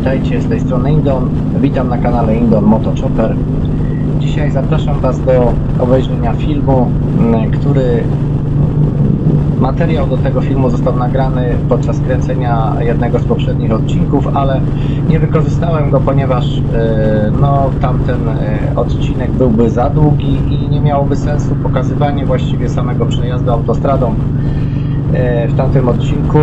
witajcie, z tej strony Indon. Witam na kanale Indon Moto Chopper. Dzisiaj zapraszam Was do obejrzenia filmu, m, który materiał do tego filmu został nagrany podczas kręcenia jednego z poprzednich odcinków, ale nie wykorzystałem go, ponieważ e, no, tamten e, odcinek byłby za długi i nie miałoby sensu pokazywanie właściwie samego przejazdu autostradą e, w tamtym odcinku.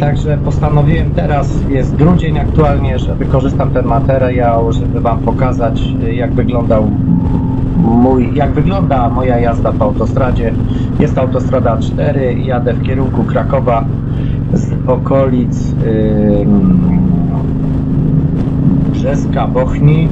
Także postanowiłem teraz, jest grudzień aktualnie, że wykorzystam ten materiał, żeby Wam pokazać y, jak wyglądał mój, jak wygląda moja jazda po autostradzie. Jest autostrada 4, jadę w kierunku Krakowa z okolic yy, Brzeska, Bochni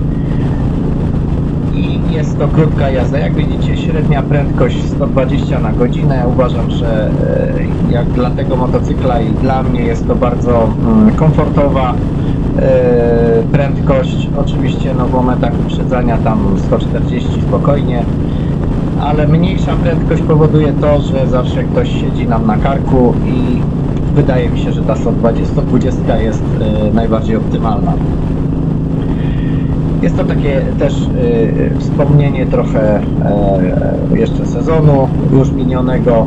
i jest to krótka jazda. Jak widzicie, średnia prędkość 120 na godzinę. Uważam, że e, jak dla tego motocykla i dla mnie jest to bardzo mm, komfortowa e, prędkość. Oczywiście no, w momentach wyprzedzania tam 140 spokojnie, ale mniejsza prędkość powoduje to, że zawsze ktoś siedzi nam na karku i wydaje mi się, że ta 120, 120 jest e, najbardziej optymalna. Jest to takie też y, wspomnienie trochę e, jeszcze sezonu już minionego.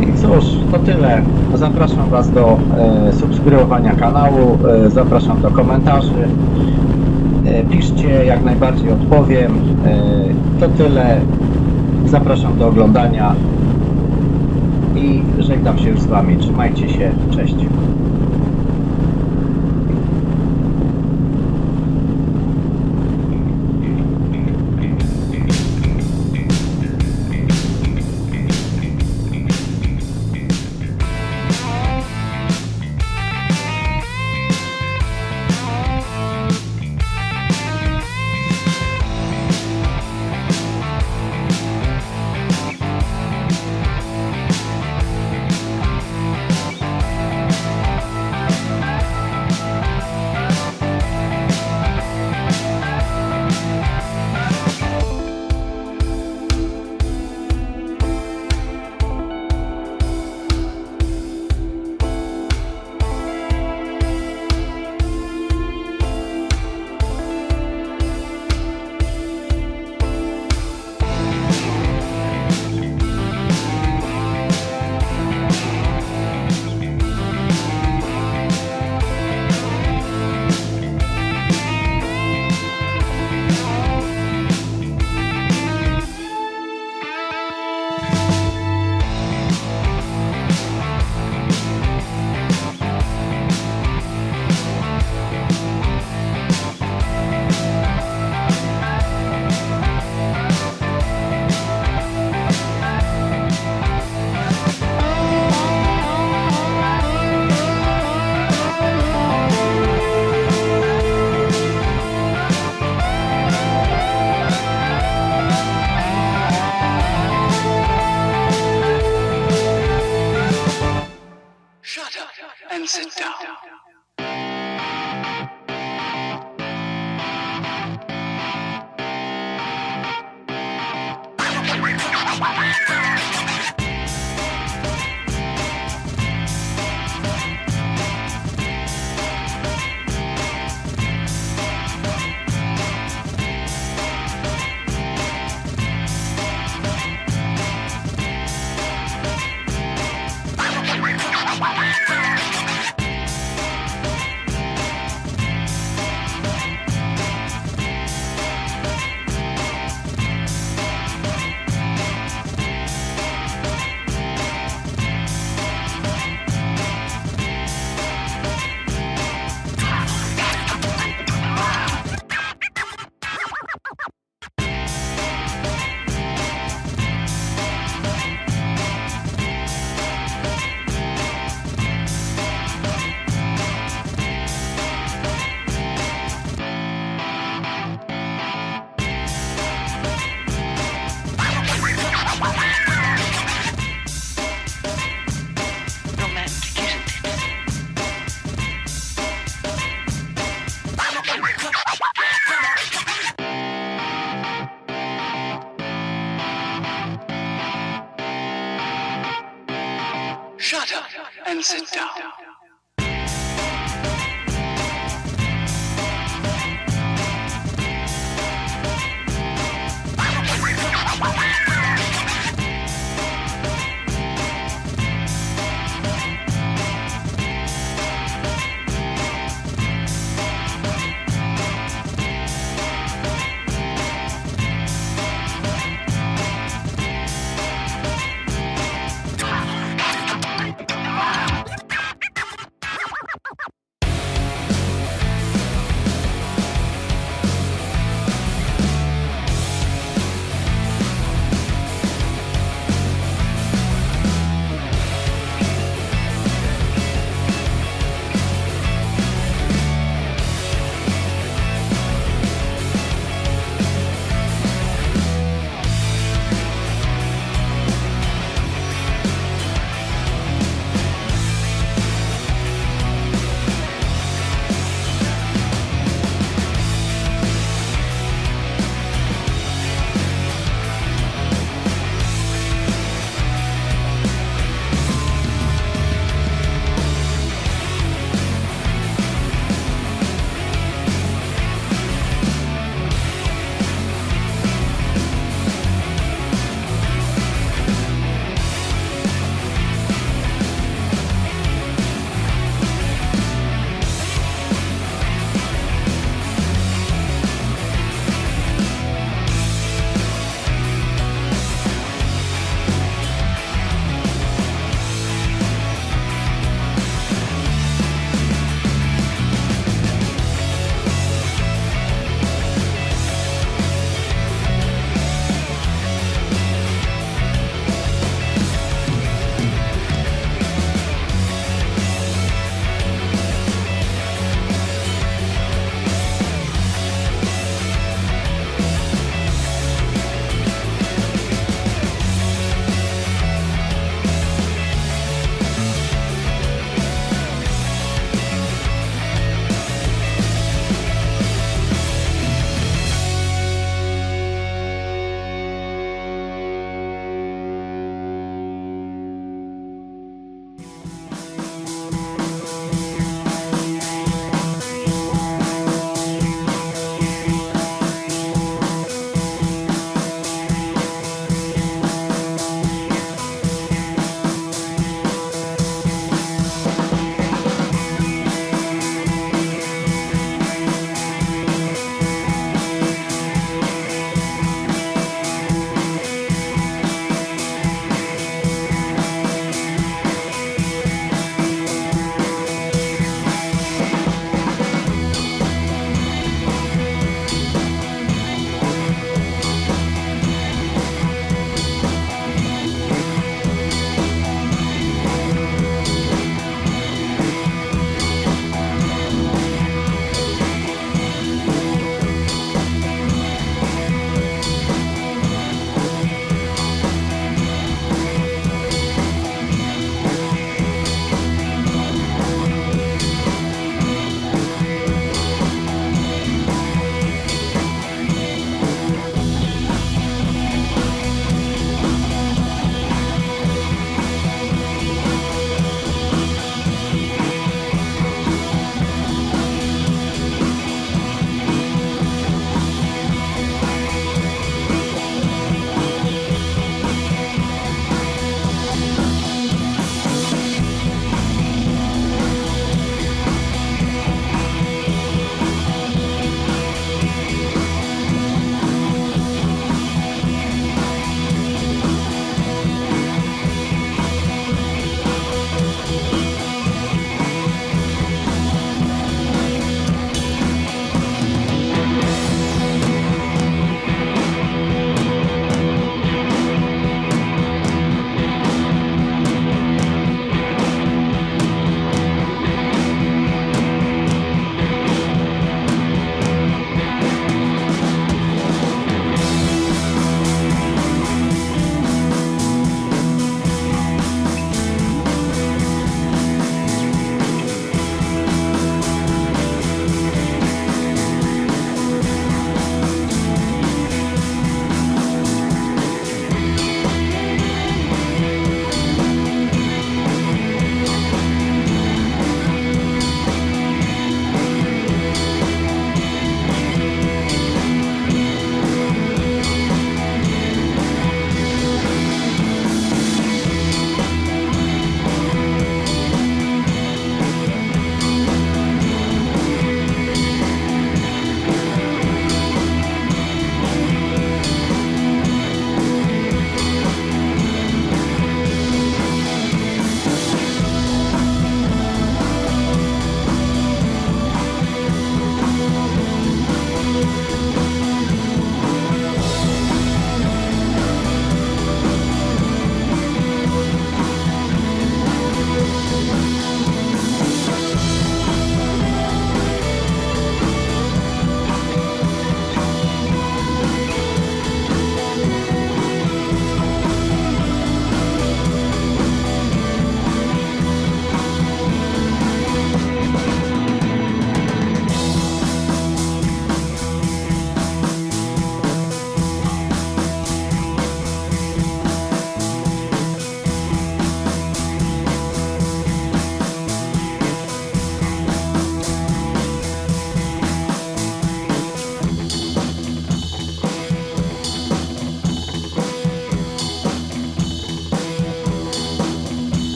I cóż, to tyle. Zapraszam Was do e, subskrybowania kanału, e, zapraszam do komentarzy. E, piszcie, jak najbardziej odpowiem. E, to tyle. Zapraszam do oglądania i żegnam się już z Wami. Trzymajcie się. Cześć. Sit down.